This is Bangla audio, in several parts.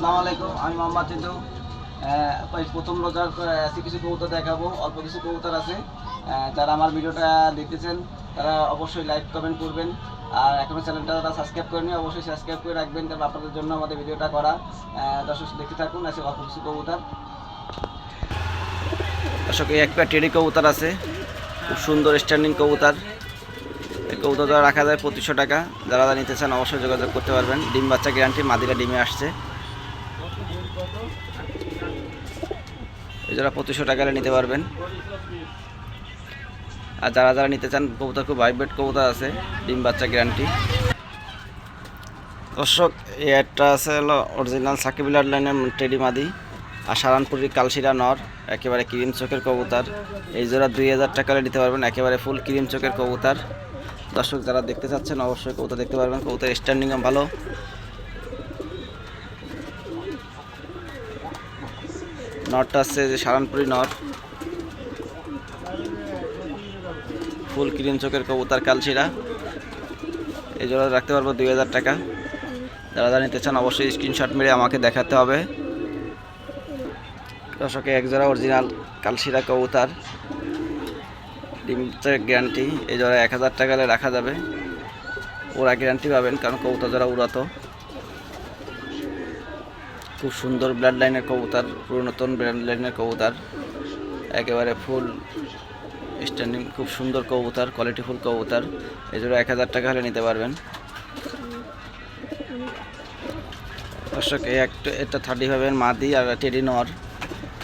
আসসালামু আলাইকুম, আমি মোহাম্মদ এই প্রথম রোজার আজকে কিছু কবুতর দেখাবো, অল্প কিছু কবুতর আছে। যারা আমার ভিডিওটা দেখতেছেন, তারা অবশ্যই লাইক, কমেন্ট করবেন। আর এখনও চ্যানেলটা যারা সাবস্ক্রাইব করেনি অবশ্যই সাবস্ক্রাইব করে রাখবেন, কারণ আপনাদের জন্য আমাদের ভিডিওটা করা। দর্শক, দেখতে থাকুন আছে অল্প কিছু কবুতর। দর্শক, এই একটা টেডি কবুতর আছে। খুব সুন্দর স্ট্যান্ডিং কবুতর। এই কবুতরটা রাখা যায় পঁচিশশো টাকা। যারা নিতে চান, অবশ্যই যোগাযোগ করতে পারবেন। ডিম বাচ্চা গ্যারান্টি মাদিরা ডিমে আসছে। এই যারা পঁচিশশো টাকা নিতে পারবেন। আর যারা যারা নিতে চান, কবুতর খুব ভাইব্রেট কবুতর আছে, ডিম বাচ্চা গ্যারান্টি দর্শক, এই একটা আছে হলো অরিজিনাল সাকিবিলার লাইনের টেডি মাদি, আর সারানপুরির কালশিরা নর, একেবারে ক্রিম চোখের কবুতার। এই জোড়া দুই হাজার টাকা নিতে পারবেন, একেবারে ফুল ক্রিম চোখের কবুতার। দর্শক, যারা দেখতে চাচ্ছেন, অবশ্যই কবুতর দেখতে পারবেন। কবুতর স্ট্যান্ডিংও ভালো। নটটা আছে যে সারানপুরি নট। ফুল ক্রিম চোখের কবুতার কালশিরা এই জোড়া রাখতে পারব দুই হাজার টাকা। যারা যারা নিতে চান অবশ্যই স্ক্রিনশট মেরে আমাকে দেখাতে হবে। দর্শকে এক জোড়া অরিজিনাল কালশিরা কবুতার। ডিমটার গ্যারান্টি এই জোড়া এক হাজার টাকা রাখা যাবে। ওরা গ্যারান্টি পাবেন, কারণ কবুতর যারা উড়াত। খুব সুন্দর ব্লাড লাইনের কবুতর পুরাতন ব্লাড লাইনের কবুতর। একেবারে ফুল স্ট্যান্ডিং খুব সুন্দর কবুতর কোয়ালিটি ফুল কবুতর। এই জন্য এক হাজার টাকা হলে নিতে পারবেন। দর্শক, এই একটা, এটা থার্টি ফাইভের মাদি আর টেডি নর।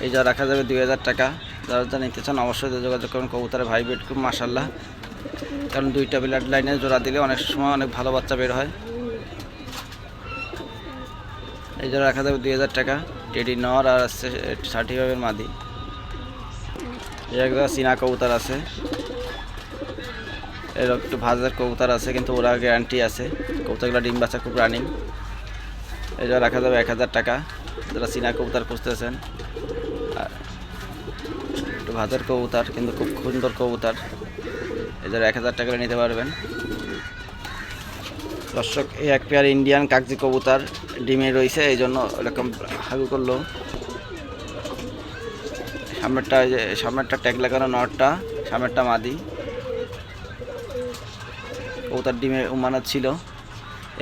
এই যা রাখা যাবে দুই হাজার টাকা। যারা যা নিতে চান, অবশ্যই যোগাযোগ করুন কবুতরের ভাই বেড খুব মাসাল্লাহ কারণ দুইটা ব্লাড লাইনে জোড়া দিলে অনেক সময় অনেক ভালো বাচ্চা বের হয়। জোড়া রাখা যাবে দুই হাজার টাকা। টেডি নর আর আছে থার্টি ফাইভের মাদি। একটা চীনা কবুতর আছে। এর একটু ভাজার কবুতর আছে, কিন্তু ওরা গ্যারান্টি আছে। কবুতরগুলো ডিম বাচ্চা, খুব রানিং এই জন্য রাখা যাবে এক হাজার টাকা। যারা চীনা কবুতর খুঁজতেছেন একটু ভাজার কবুতর, কিন্তু খুব সুন্দর কবুতর। এই জন্য এক হাজার টাকা নিতে পারবেন। দর্শক, এই এক পেয়ার ইন্ডিয়ান কাগজি কবুতর ডিমে রয়েছে, এই জন্য এরকম হাগু করল। সামনেরটা যে, সামনেরটা ট্যাগ লাগানো নটটা, সামনেরটা মাদি। কবুতর ডিমে উমানত ছিল।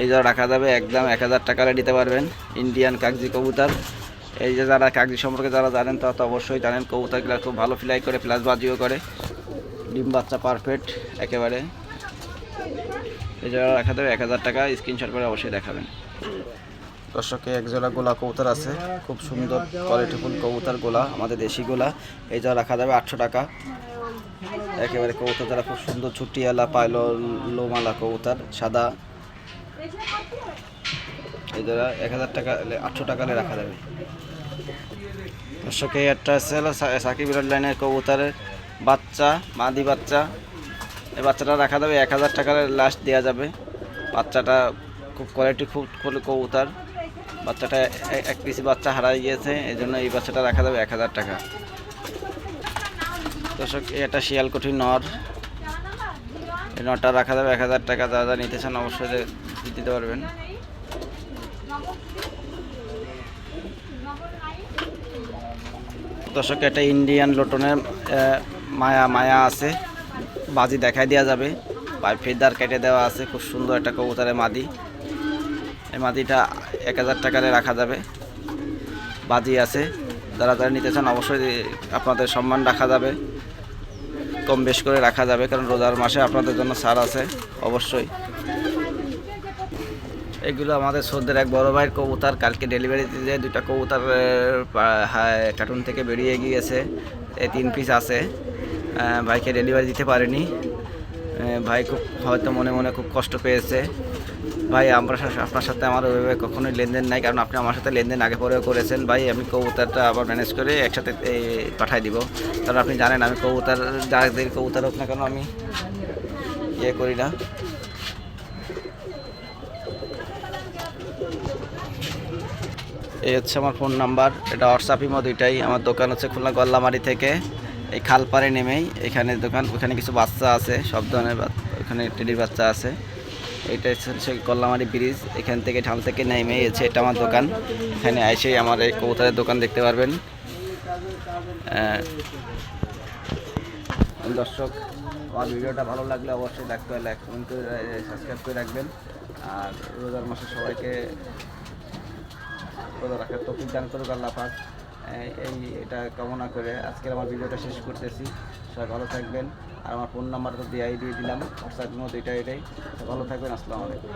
এই যা রাখা যাবে, একদম এক হাজার টাকা দিতে পারবেন ইন্ডিয়ান কাগজি কবুতর। এই যে যারা কাগজি সম্পর্কে যারা জানেন, তারা তো অবশ্যই জানেন, কবুতরগুলো খুব ভালো ফ্লাই করে প্লাস বাজিও করে। ডিম বাচ্চা পারফেক্ট একেবারে। এই জায়গা রাখা যাবে এক হাজার টাকা স্ক্রিনশট করে অবশ্যই দেখাবেন। দর্শকে এক জোড়া গোলা কবুতর আছে, খুব সুন্দর কোয়ালিটিফুল কবুতর গোলা, আমাদের দেশি গোলা। এই যা রাখা যাবে আটশো টাকা। একেবারে কবুতর যারা খুব সুন্দর ছুটিয়ালা পাইলো লোমালা কবুতর, সাদা। এই যারা এক হাজার টাকা আটশো টাকা রাখা যাবে। দর্শকে একটা আছে সাকিব লাইনের কবুতরের বাচ্চা মাদি বাচ্চা। বাচ্চাটা রাখা যাবে, এক হাজার টাকার লাস্ট দেওয়া যাবে। বাচ্চাটা খুব কোয়ালিটি খুব কবুতর। বাচ্চাটা এক পিস বাচ্চা হারাই গিয়েছে, এই জন্য এই বাচ্চাটা রাখা যাবে এক হাজার টাকা। দর্শক একটা শিয়ালকুঠি নর। এই নটটা রাখা যাবে এক হাজার টাকা, যা যা নিতে চান অবশ্যই দিতে পারবেন। দর্শক, এটা ইন্ডিয়ান লোটনের মায়া মায়া আছে। বাজি দেখাই দেওয়া যাবে। পায়ে ফেদার কেটে দেওয়া আছে, খুব সুন্দর একটা কবুতরের মাদি। এই মাদিটা এক হাজার টাকারে রাখা যাবে। বাজি আছে, যারা যারা নিতে চান অবশ্যই আপনাদের সম্মান রাখা যাবে। কম বেশ করে রাখা যাবে, কারণ রোজার মাসে আপনাদের জন্য ছাড় আছে, অবশ্যই। এগুলো আমাদের সদ্যের এক বড় ভাইয়ের কবুতর, কালকে ডেলিভারি দিয়ে দুটা কবুতর কার্টুন থেকে বেরিয়ে গিয়েছে এই তিন পিস আছে। ভাইকে ডেলিভারি দিতে পারেনি। ভাই খুব, হয়তো মনে মনে খুব কষ্ট পেয়েছে। ভাই, আমরা আপনার সাথে আমার ওইভাবে কখনোই লেনদেন নাই, কারণ আপনি আমার সাথে লেনদেন আগে পরেও করেছেন। ভাই, আমি কবুতরটা আবার ম্যানেজ করে একসাথে পাঠাই দিব। কারণ আপনি জানেন, আমি কবুতর, যাদের কবুতর হোক না কেন আমি ইয়ে করি না। এই হচ্ছে আমার ফোন নাম্বার এটা হোয়াটসঅ্যাপ ইমো দুইটাই। আমার দোকান হচ্ছে খুলনা গল্লামারি থেকে। এই খাল খালপাড়ে নেমেই এখানে দোকান, ওখানে কিছু বাচ্চা আছে, সব ধরনের ওখানে টেডির বাচ্চা আছে। এটা হচ্ছে কল্লামারি ব্রিজ, এখান থেকে ঢাল থেকে নেমে এসে এটা আমার দোকান। এখানে এসে আমার এই কবুতরের দোকান দেখতে পারবেন। দর্শক, আমার ভিডিওটা ভালো লাগলে অবশ্যই দেখতে হলে লাইক, কমেন্ট করে সাবস্ক্রাইব করে রাখবেন। আর রোজার মাসে সবাইকে রোজা রাখার তফিক দান করুক আল্লাহ পাক। এই এটা কামনা করে আজকের আমার ভিডিওটা শেষ করতেছি। সবাই ভালো থাকবেন। আর আমার ফোন নাম্বার তো দিয়ে দিয়ে দিলাম। হোয়াটসঅ্যাপের মধ্যে এটাই। এটাই ভালো থাকবেন। আসসালামু আলাইকুম।